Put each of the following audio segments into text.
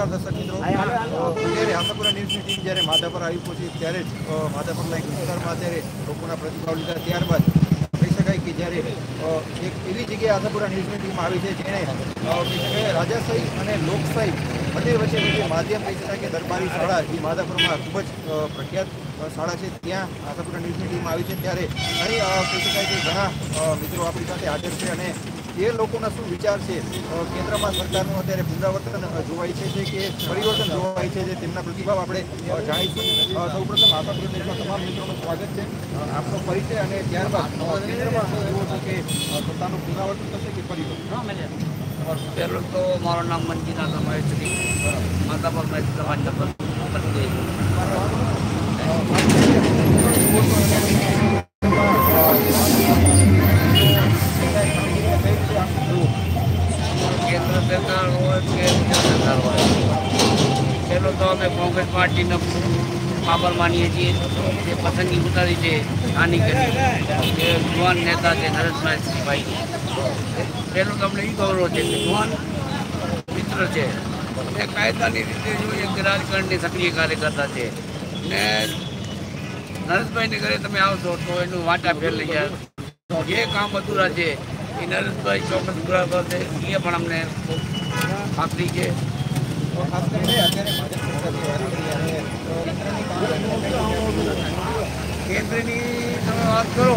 નમસ્કાર દર્શક મિત્રો. અત્યારે આશાપુરા ન્યૂઝની ટીમ જ્યારે માધાપર આવી પહોંચી ત્યારે જ માધાપરના એક વિસ્તારમાં અત્યારે લોકોના પ્રતિભાવ લીધા. ત્યારબાદ કહી શકાય કે જ્યારે એક એવી જગ્યાએ આશાપુરા ન્યૂઝની ટીમ આવી છે જેણે કહી શકાય રાજાશાહી અને લોકશાહી બંને વચ્ચે જે માધ્યમ કહી શકાય કે દરબારી શાળા જે માધાપુરમાં ખૂબ જ પ્રખ્યાત શાળા છે ત્યાં આશાપુરા ન્યૂઝની ટીમ આવી છે. ત્યારે અહીં કહી શકાય કે ઘણા મિત્રો આપણી સાથે હાજર છે અને એ લોકોના શું વિચાર છે? કેન્દ્રમાં સરકારનું અત્યારે પુનરાવર્તન જોવાય છે કે પરિવર્તન જોવાય છે જે તેમના પ્રતિભાવ આપણે જાણીશું. સૌપ્રથમ આશાપુર દેશમાં તમામ મિત્રોનું સ્વાગત છે. આપનો પરિચય અને ત્યારબાદ કેન્દ્રમાં શું જોવો છે કે સત્તાનું પુનરાવર્તન થશે કે પરિવર્તન? પહેલું તો મારું નામ મંજીના મહેશ્રી માતા પર મેં તમારી આભાર માનીએ છીએ જે પસંદગી ઉતારી છે આની કરી જે યુવાન નેતા છે નરેશભાઈ પહેલું તમને એ ગૌરવ છે કે યુવાન મિત્ર છે. એ કાયદાની રીતે જોઈએ કે રાજકારણની સક્રિય કાર્યકર્તા છે. ને નરેશભાઈને ઘરે તમે આવશો તો એનું વાંટા ફેર લઈ જાય જે કામ અધૂરા છે, એ નરેશભાઈ ચોક્કસ પૂરા કરશે. એ પણ અમને ખાતરી છે. ખાસ કેન્દ્રની તમે વાત કરો,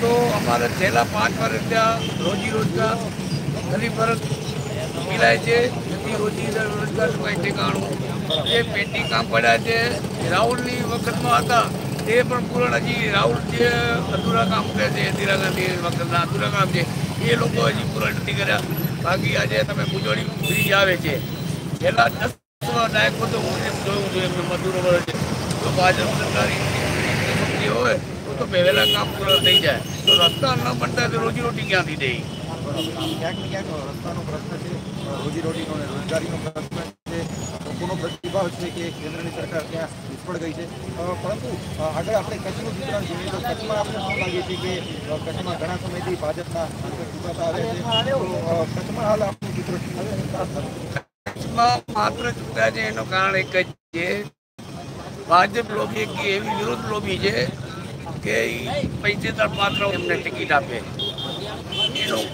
તો અમારે છેલ્લા પાંચ વર્ષ ત્યાં રોજી રોજગાર, ગરીબ ફરક મિલાય છે. નથી રોજી રોજગારનું કંઈ ઠેકાણું જે પેન્ટિંગ કામ પડ્યા છે, રાહુલની વખતમાં હતા, તે પણ પૂરણ હજી રાહુલ જે અધૂરા કામ કરે છે, ઇન્દિરા ગાંધી વખતના અધૂરા કામ છે, એ લોકો હજી પૂરા નથી કર્યા. બાકી આજે તમે ભુજોડી બ્રિજ આવે છે. છેલ્લા દસ દાયકો તો હું એમ જોયું છું, એમને મજૂરો મળે છે. તો ભાજપ સરકારી શક્તિ હોય, તો તો પહેલા કામ પૂરા થઈ જાય. તો રસ્તા ન બનતા તો રોજીરોટી ક્યાંથી દે? ક્યાંક ને ક્યાંક રસ્તાનો પ્રશ્ન છે રોજીરોટીનો રોજગારીનો પ્રશ્ન છે. લોકોનો પ્રતિભાવ છે કે કેન્દ્રની સરકાર ત્યાં નિષ્ફળ ગઈ છે? પરંતુ આગળ આપણે કચ્છનું ચિત્રણ જોઈએ તો કચ્છમાં આપણે શું કચ્છમાં ઘણા સમયથી ભાજપના કચ્છમાં હાલ આપણું ચિત્ર કચ્છમાં માત્ર ચૂક્યા છે, એનું કારણ એક જ છે. ભાજપ લોબી એક એવી વિરુદ્ધ લોબી છે કે ઈ પૈસેદાર પાત્ર એમને ટિકિટ આપે. એનું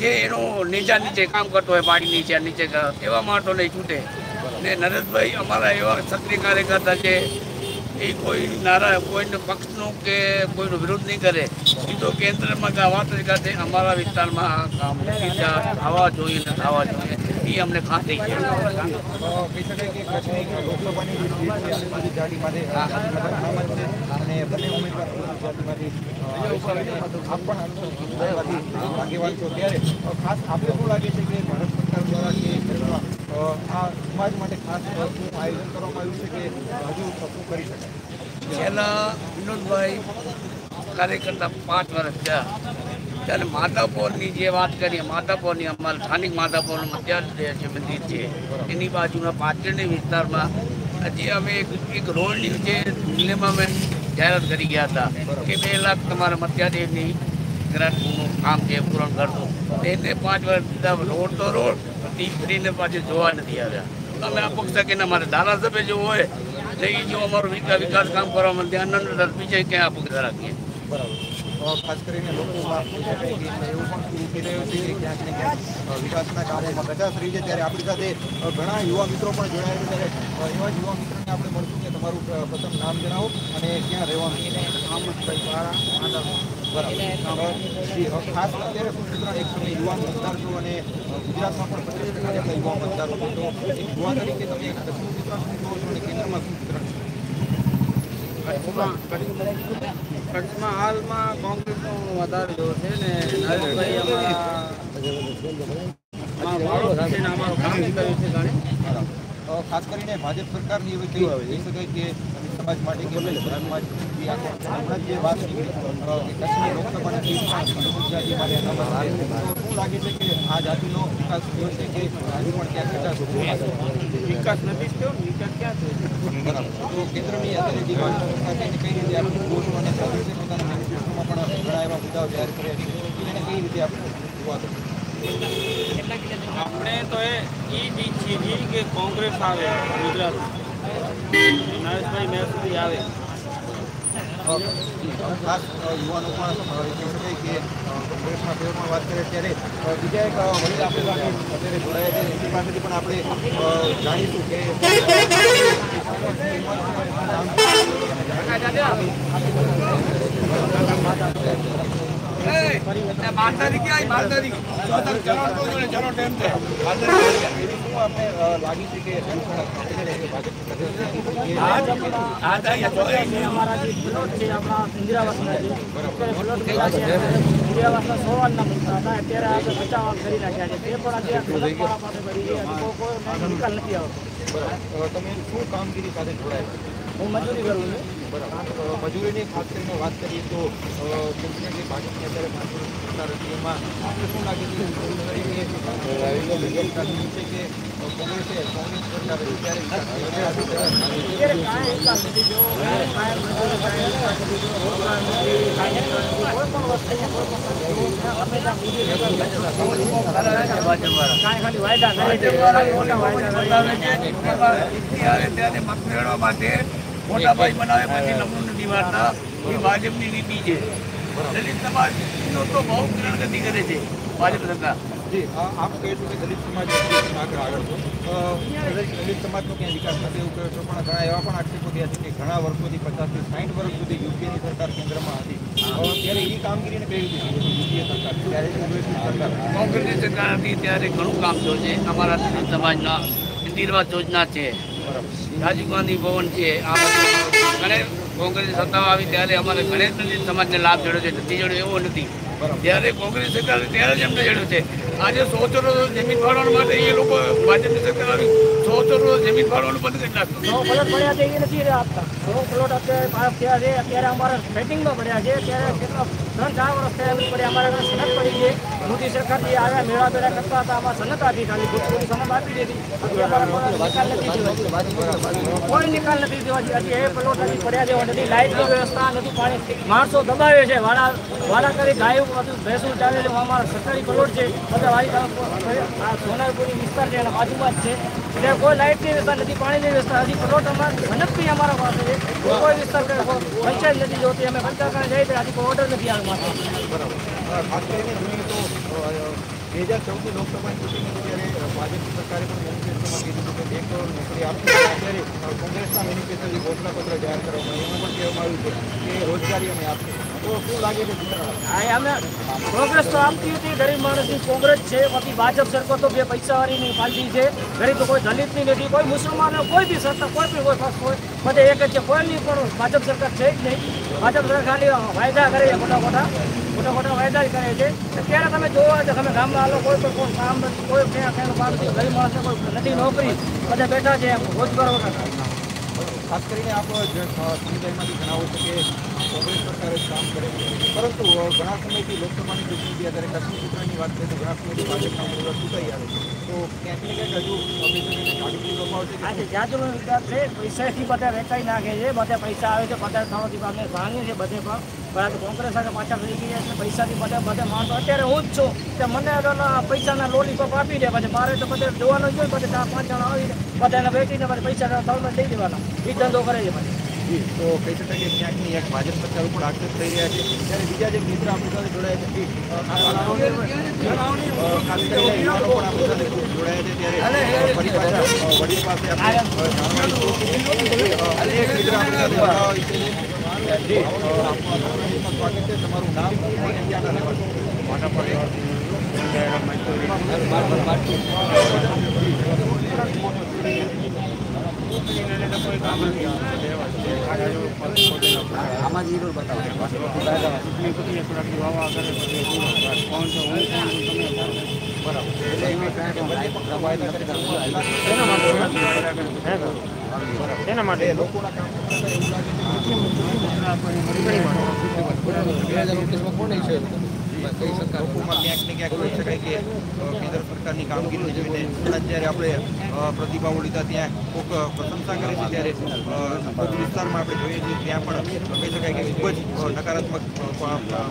જે એનું નીચા નીચે કામ કરતો હોય, પાણી નીચે નીચે એવા માણસો નહીં છૂટે. ને નરેશભાઈ અમારા એવા સક્રિય કાર્યકર્તા છે, એ કોઈ નારા, કોઈને પક્ષનું કે કોઈનો વિરોધ નહીં કરે. એ તો કેન્દ્રમાં વાત જ અમારા વિસ્તારમાં કામ થવા જોઈએ થવા જોઈએ. એ અમને ખાસ શકાય છેલ્લા વિનોદભાઈ કાર્યકર્તા પાંચ વર્ષ થયા. ત્યારે માધાપોરની જે વાત કરીએ, માધાપોરની અમારા સ્થાનિક માધાપોરનું મધ્યાર જે છે મંદિર છે, એની બાજુના પાટણની વિસ્તારમાં હજી અમે એક એક રોડની જે દિલ્હીમાં અમે જાહેરાત કરી ગયા હતા કે બે લાખ તમારા મધ્યાદેવની ગ્રાન્ટનું કામ છે પૂરણ કરતું. એને પાંચ વર્ષ દીધા રોડ તો રોડ ટી ફ્રીને પાછું જોવા નથી આવ્યા. અમે આ પક્ષ કે અમારે ધારાસભ્ય જો હોય, તો એ જો અમારું વિકાસ કામ કરવામાં ધ્યાન નથી બીજે ક્યાં આ પક્ષ રાખીએ બરાબર ખાસ કરીને લોકોમાં એવું પણ થઈ રહ્યું છે કે ક્યાંક ને ક્યાંક વિકાસના કાર્યમાં કચાશ રહી છે. ત્યારે આપણી સાથે ઘણા યુવા મિત્રો પણ જોડાયા છે. ત્યારે એવા યુવા મિત્રોને આપણે મળશું કે તમારું પ્રથમ નામ જણાવો અને ક્યાં રહેવાનું જી, અ, ખાસ અત્યારે ચિત્રણ એક તમે યુવા મતદાર છો અને ગુજરાતમાં પણ પચીસ ટકા જેટલા યુવા મતદારો છો. તો યુવા તરીકે તમે એક કચ્છનું જોવો છો અને કેન્દ્રમાં શું ચિત્રણ છે. કચ્છમાં હાલમાં કોંગ્રેસનો વધારે જોર છે ને નરેશભાઈ અમારા ખાસ કરીને ભાજપ સરકારની એવી કહી શકાય કે સમાજ માટે કે સમાજ જે આ હમણાં જે વાત નીકળી અ, કે કચ્છની લોકસભાની સીટ પણ ગુજરાતી માટે અનામત આવે છે. તો શું લાગે છે કે આ જાતિનો વિકાસ થયો છે કે હજુ પણ ક્યાંક કચાશ છે? વિકાસ નથી થયો ને વિકાસ ક્યાં થયો બરાબર તો કેન્દ્રની અત્યારે જે ભાજપ સરકાર છે એને કઈ રીતે આપણે જોવો છો અને કોંગ્રેસે પોતાના મેનિફેસ્ટોમાં પણ ઘણા એવા મુદ્દાઓ જાહેર કર્યા છે તો એને કઈ રીતે આપણે જોવા દો આપણે તો એ ઈ જ ઈચ્છીએ છીએ કે કોંગ્રેસ આવે ગુજરાત નરેશભાઈ મેં સુધી આવે. ખાસ યુવાનો પણ કહી શકાય કે કોંગ્રેસના ફેવર વાત કરીએ ત્યારે બીજા એક વડીલ આપણી સાથે અત્યારે જોડાયા છે એમની પાસેથી પણ આપણે જાણીશું કે માલધારી ક્યાં માલધારી ચલો ચલો ચલો ટાઈમ છે તમે શું કામગીરી સાથે જોડાયા હું મજૂરી કરું છું મજૂરીની ખાસ કરીને વાત કરીએ તો ડેફિનેટલી ભાજપની અત્યારે ભાજપ હતી આપણે શું લાગે છે? કે કોંગ્રેસે કોંગ્રેસ સરકાર. અત્યારે ખાલી વાયદા મોટા માટે ભાઈ બનાવે પછી લગ્ન નથી વાળતા એ ભાજપની નીતિ છે. દલિત સમાજનો તો બહુ ગ્રહણ ગતિ કરે છે ભાજપ સરકાર. જી આપ કહે છો કે દલિત સમાજ આગળ આગળ છો. દલિત દલિત સમાજનો ક્યાંય વિકાસ નથી એવું કહો છો પણ ઘણા એવા પણ આક્ષેપો થયા છે કે ઘણા વર્ષોથી પચાસથી સાઠ વર્ષ સુધી યુપીએની સરકાર કેન્દ્રમાં હતી. ત્યારે એ કામગીરીને કઈ રીતે યુપીએ સરકાર. ત્યારે કોંગ્રેસની સરકાર. કોંગ્રેસની સરકાર હતી ત્યારે ઘણું કામ થયું છે. અમારા દલિત સમાજના ઇન્દિરવા યોજના છે. રાજીવ ગાંધી ભવન છે આ બધું કોંગ્રેસ સત્તા આવી ત્યારે અમારે ગણેશ દલિત સમાજને લાભ જડ્યો છે નથી જડ્યો એવો નથી. ત્યારે કોંગ્રેસ સરકાર ત્યારે જ એમને જોડ્યો છે. આજે સો ચોરો જમીન ફાળવા માટે એ લોકો ભાજપની સરકાર આવી સો ચોરો જમીન ફાળવાનું બંધ કરી નાખ્યું. સો પ્લોટ પડ્યા છે એ નથી આપતા. સો પ્લોટ અત્યારે પાસ થયા છે અત્યારે અમારા ફેટિંગમાં પડ્યા છે ત્યારે કેટલા ત્રણ ચાર વર્ષ થયા એમ પડ્યા અમારા ઘરે સનત પડી ગઈ મોદી સરકાર જે આવ્યા મેળા બેળા કરતા હતા. સનત આપી. કોઈ નિકાલ નથી થયો. હજી પ્લોટ હજી પડ્યા નથી. લાઇટની વ્યવસ્થા નથી. પાણી માણસો દબાવે છે. વાળા વાળા કરી ગાયું બધું ચાલે છે. અમારા સરકારી પ્લોટ છે. બધા આ સોનારપુરી વિસ્તાર છે. એના બાજુમાં જ છે. એટલે કોઈ લાઇટની વ્યવસ્થા નથી પાણીની વ્યવસ્થા નથી પ્લોટ અમારા સનત અમારા પાસે છે. કોઈ વિસ્તાર પંચાયત નથી જોતી અમે પંચાયત જઈએ તો હજી કોઈ ઓર્ડર નથી આવ્યો બરાબર. ખાસ કરીને જોઈએ તો બે હજાર ચૌદની લોકસભાની ચૂંટણીમાં જ્યારે ભાજપની સરકારે પણ મેનિફેસ્ટોમાં કીધું હતું કે બે કરોડ નોકરી આપશે. ત્યારે કોંગ્રેસના મેનિફેસ્ટોની ઘોષણાપત્ર જાહેર કરવામાં આવ્યું. એમાં પણ કહેવામાં આવ્યું છે કે રોજગારી અમે આપશે. અમે કોંગ્રેસ તો આપતી હતી. ગરીબ માણસની કોંગ્રેસ છે, બાકી ભાજપ સરકાર તો બે પૈસાવાળીની પાર્ટી છે. ગરીબ તો કોઈ દલિતની નથી, કોઈ મુસલમાન કોઈ બી સરકાર, કોઈ બી બધે એક જ છે, કોઈની પણ ભાજપ સરકાર છે જ નહીં. ભાજપ સરકાર વાયદા કરે છે મોટા મોટા મોટા મોટા વાયદા જ કરે છે. ત્યારે તમે જોવા છો તમે ગામમાં હાલો, કોઈ કોઈ કામ કોઈ ગરીબ માણસને કોઈ નથી નોકરી. બધા બેઠા છે રોજગાર કોંગ્રેસ સરકારે કરે પરંતુ ઘણા સમયથી લોકસભાની ચૂંટણી અત્યારે કચ્છની ચૂંટણીની વાત કરીએ તો ઘણા સમયથી ભાજપના ઉમેદવાર ચૂંટાઈ આવે છે. તો ક્યાંક ને ક્યાંક હજુ આજે વિકાસ છે પૈસાથી બધા વેચાઈ નાખે છે બધા પૈસા આવે છે બધા થવાથી આપણે ભાંગે છે બધે પણ પણ કોંગ્રેસ સાથે પાછા ફરી ગયા છે પૈસાથી બધા બધા માણસો અત્યારે હું જ છું કે મને પૈસાના લોલીપોપ આપી દે પછી મારે તો બધા જોવાનું જ હોય પછી ચાર પાંચ જણા આવીને બધાને વેચીને પછી પૈસા થવામાં દઈ દેવાના. એ ધંધો કરે છે પછી. તો કહી શકાય કે ક્યાંક ને ક્યાંક ભાજપ સરકાર ઉપર આક્ષેપ થઈ રહ્યા છે ત્યારે બીજા જે મિત્ર આપણી સાથે જોડાયા છે જી, અ, છે છે. જી, છે. છે ક્યાંના રહેવાસી? એના માટે લોકોના છે કોણ ઈચ્છે લોકોમાં ક્યાંક ને ક્યાંક કહી શકાય કે કેન્દ્ર સરકારની કામગીરીને જોઈને હમણાં જ્યારે આપણે પ્રતિભાવો લીધા ત્યાં કોઈક પ્રશંસા કરી છે ત્યારે અ, વિસ્તારમાં આપણે જોઈએ છીએ ત્યાં પણ કહી શકાય કે ખૂબ જ નકારાત્મક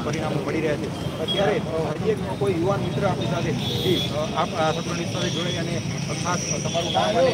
પરિણામો મળી રહ્યા છે. અત્યારે હજી એક કોઈ યુવાન મિત્ર આપણી સાથે આ સત્રની સાથે જોડાઈ અને ખાસ તમારું નામ અને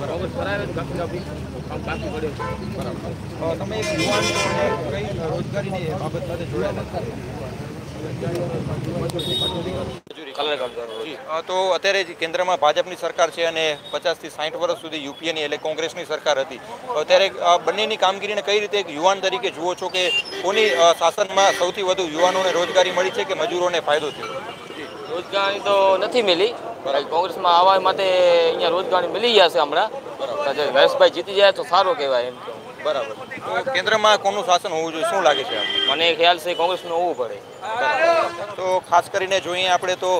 અ, શું ઉંમર છે. અ, તમે એક યુવાન કઈ રોજગારીની બાબત સાથે જોડાયેલા તો અત્યારે જે કેન્દ્રમાં ભાજપની સરકાર છે અને પચાસથી સાઠ વર્ષ સુધી યુપીએની એટલે કોંગ્રેસની સરકાર હતી. તો ત્યારે બંનેની કામગીરીને કઈ રીતે યુવાન તરીકે જુઓ છો કે કોની શાસનમાં સૌથી વધુ યુવાનોને રોજગારી મળી છે કે મજૂરોને ફાયદો થયો? રોજગારી તો નથી મિલી કોંગ્રેસમાં આવવા માટે અહીંયા રોજગારી મળી છે હમણાં. હરેશભાઈ જીતી જાય તો સારું કહેવાય એમ બરાબર. કેન્દ્રમાં કોનું શાસન હોવું જોઈએ શું લાગે છે મને ખ્યાલ છે કોંગ્રેસનું હોવું પડે. તો ખાસ કરીને જોઈએ આપણે તો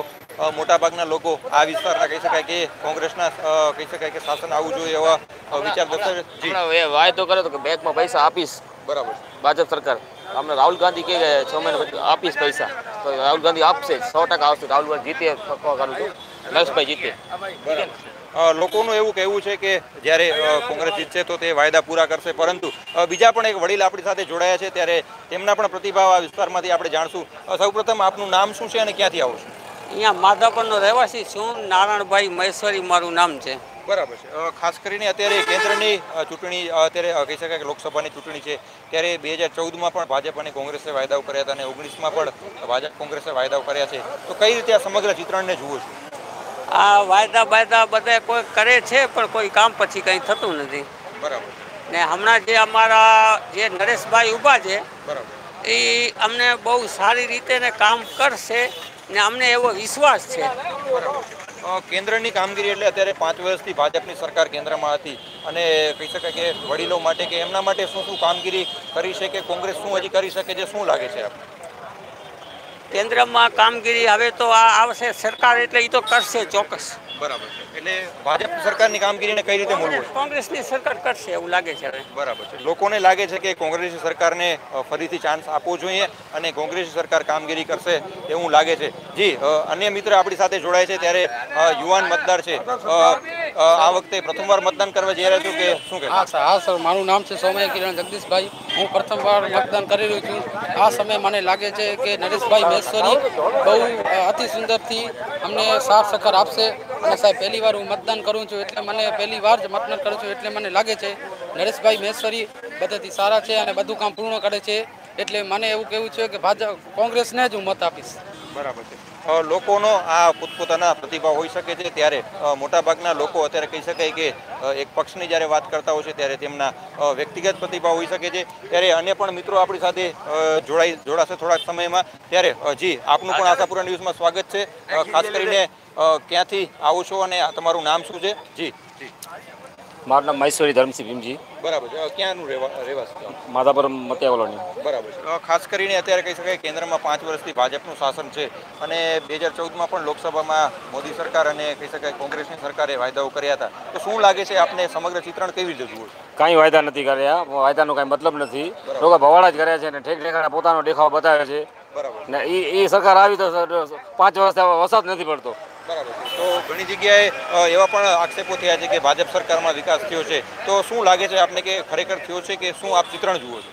મોટાભાગના લોકો આ વિસ્તારના કહી શકાય કે કોંગ્રેસના કહી શકાય કે શાસન આવવું જોઈએ એવા વિચાર દર્શાવે વાયદો કરે તો કે બેંકમાં પૈસા આપીશ. બરાબર. ભાજપ સરકાર. અમને રાહુલ ગાંધી કે છ મહિના આપીશ પૈસા. તો રાહુલ ગાંધી આપશે સો ટકા આવશે રાહુલ ગાંધી જીતે પક્કો કરું છું. નરેશભાઈ જીતે. લોકોનું એવું કહેવું છે કે જ્યારે કોંગ્રેસ જીતશે તો તે વાયદા પૂરા કરશે. પરંતુ બીજા પણ એક વડીલ આપણી સાથે જોડાયા છે ત્યારે તેમના પણ પ્રતિભાવ આ વિસ્તારમાંથી આપણે જાણશું. સૌપ્રથમ આપનું નામ શું છે અને ક્યાંથી આવો છો? અહીંયા માધાપરનો રહેવાસી છું. નારાયણભાઈ મહેશ્વરી મારું નામ છે. બરાબર છે. ખાસ કરીને અત્યારે કેન્દ્રની ચૂંટણી અત્યારે કહી શકાય કે લોકસભાની ચૂંટણી છે. ત્યારે બે હજાર ચૌદમાં પણ ભાજપ અને કોંગ્રેસે વાયદાઓ કર્યા હતા અને ઓગણીસમાં પણ ભાજપ કોંગ્રેસે વાયદાઓ કર્યા છે. તો કઈ રીતે આ સમગ્ર ચિત્રણને જુઓ છો? આ વાયદા બાયદા બધા કોઈ કરે છે પણ કોઈ કામ પછી કંઈ થતું નથી. બરાબર. ને હમણાં જે અમારા જે નરેશભાઈ ઊભા છે બરાબર. એ અમને બહુ સારી રીતે ને કામ કરશે ને અમને એવો વિશ્વાસ છે. કેન્દ્રની કામગીરી એટલે અત્યારે પાંચ વર્ષથી ભાજપની સરકાર કેન્દ્રમાં હતી અને કહી શકાય કે વડીલો માટે કે એમના માટે શું શું કામગીરી કરી છે કે કોંગ્રેસ શું હજી કરી શકે છે શું લાગે છે આપને? કેન્દ્રમાં કામગીરી હવે તો આ આવશે સરકાર એટલે એ તો કરશે ચોક્કસ. બરાબર એટલે ભાજપ સરકારની કામગીરીને કઈ રીતે મૂળવું કોંગ્રેસની સરકાર કરશે એવું લાગે છે બરાબર છે. લોકોને લાગે છે કે કોંગ્રેસ સરકારને ફરીથી ચાન્સ આપવો જોઈએ અને કોંગ્રેસ સરકાર કામગીરી કરશે એવું લાગે છે. જી અન્ય મિત્ર આપણી સાથે જોડાય છે ત્યારે યુવાન મતદાર છે. આ વખતે પ્રથમવાર મતદાન કરવા જઈ રહ્યા છો કે શું કે હા, સર હા, સર, મારું નામ છે સૌમ્ય કિરણ જગદીશભાઈ. હું પ્રથમવાર મતદાન કરી રહ્યો છું. આ સમયે મને લાગે છે કે નરેશભાઈ મહેશ્વરી બહુ અતિ સુંદરથી અમને સાફ સખર આપશે. અને સાહેબ, પહેલી વાર હું મતદાન કરું છું એટલે મને પહેલી વાર જ મતદાન કરું છું એટલે મને લાગે છે નરેશભાઈ મહેશ્વરી બધાથી સારા છે અને બધું કામ પૂર્ણ કરે છે. એટલે મને એવું કહેવું છે કે ભાજપ, કોંગ્રેસને જ હું મત આપીશ. બરાબર છે. લોકોનો આ પોતપોતાના પ્રતિભાવ હોઈ શકે છે ત્યારે મોટાભાગના લોકો અત્યારે કહી શકાય કે એક પક્ષની જ્યારે વાત કરતા હોય છે ત્યારે તેમના વ્યક્તિગત પ્રતિભાવ હોઈ શકે છે. ત્યારે અન્ય પણ મિત્રો આપણી સાથે જોડાઈ, જોડાશે થોડાક સમયમાં. ત્યારે જી, આપનું પણ આશાપુરા ન્યૂઝમાં સ્વાગત છે. ખાસ કરીને ક્યાંથી આવો છો અને તમારું નામ શું છે? જી. જી. મારું નામ મહેશ્વરી ધર્મસિંહ ભીમજી. બરાબર છે. ક્યાંનું રહેવા રહેવાસી? માધાપર મતિયા કોલોની બરાબર છે. ખાસ કરીને અત્યારે કહી શકાય કેન્દ્રમાં પાંચ વર્ષથી ભાજપનું શાસન છે અને બે હજાર ચૌદમાં પણ લોકસભામાં મોદી સરકાર અને કહી શકાય કોંગ્રેસની સરકારે વાયદાઓ કર્યા હતા. તો શું લાગે છે આપને સમગ્ર ચિત્રણ કેવી રીતે જુઓ? કાંઈ વાયદા નથી કર્યા. વાયદાનો કાંઈ મતલબ નથી. લોકો ભવાડા જ કર્યા છે ને ઠેક ઠેકાણા પોતાનો દેખાવ બતાવે છે. બરાબર. ને એ સરકાર આવી તો પાંચ વર્ષ વરસાદ નથી પડતો. બરાબર તો ઘણી જગ્યાએ એવા પણ આક્ષેપો થયા છે કે ભાજપ સરકારમાં વિકાસ થયો છે. તો શું લાગે છે આપને કે ખરેખર થયો છે કે શું આપ ચિત્રણ જુઓ છો?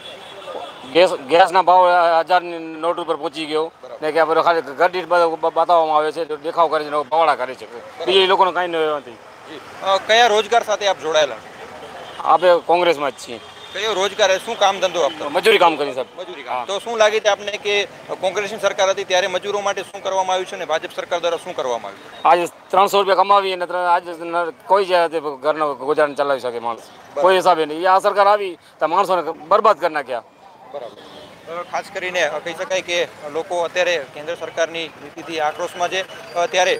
ગેસ ગેસના ભાવ હજારની નોટ ઉપર પહોંચી ગયો. ને કે આપણે ખાલી ઘર દીઠ બધું બતાવવામાં આવે છે દેખાવ કરે છે ભવાડા કરે છે. બીજા લોકોનું કાંઈ નથી. કયા રોજગાર સાથે આપ જોડાયેલા આપણે કોંગ્રેસમાં જ છીએ. કયો રોજગાર શું કામ ધંધો આપતો મજૂરી કામ કરી સાહેબ. મજૂરી કામ. તો શું લાગે છે આપને કે કોંગ્રેસની સરકાર હતી ત્યારે મજૂરો માટે શું કરવામાં આવ્યું છે અને ભાજપ સરકાર દ્વારા શું કરવામાં આવ્યું આજે ત્રણસો રૂપિયા કમાવી અને આજ કોઈ જ ઘરનો ગુજારણ ચલાવી શકે માણસ. કોઈ હિસાબે નહીં. આ સરકાર આવી તો માણસોને બરબાદ કરી નાખ્યા. બરાબર. ખાસ કરીને કહી શકાય કે લોકો અત્યારે કેન્દ્ર સરકારની નીતિથી આક્રોશમાં છે. ત્યારે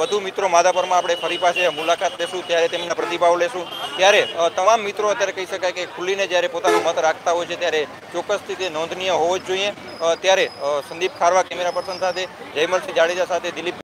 વધુ મિત્રો માધાપરમાં આપણે ફરી પાસે મુલાકાત લેશું, ત્યારે તેમના પ્રતિભાવ લેશું. ત્યારે તમામ મિત્રો અત્યારે કહી શકાય કે ખુલ્લીને જ્યારે પોતાનો મત રાખતા હોય છે, ત્યારે ચોક્કસથી તે નોંધનીય હોવો જ જોઈએ. ત્યારે સંદીપ ખારવા કેમેરા પર્સન સાથે, જયમલસિંહ જાડેજા સાથે દિલીપ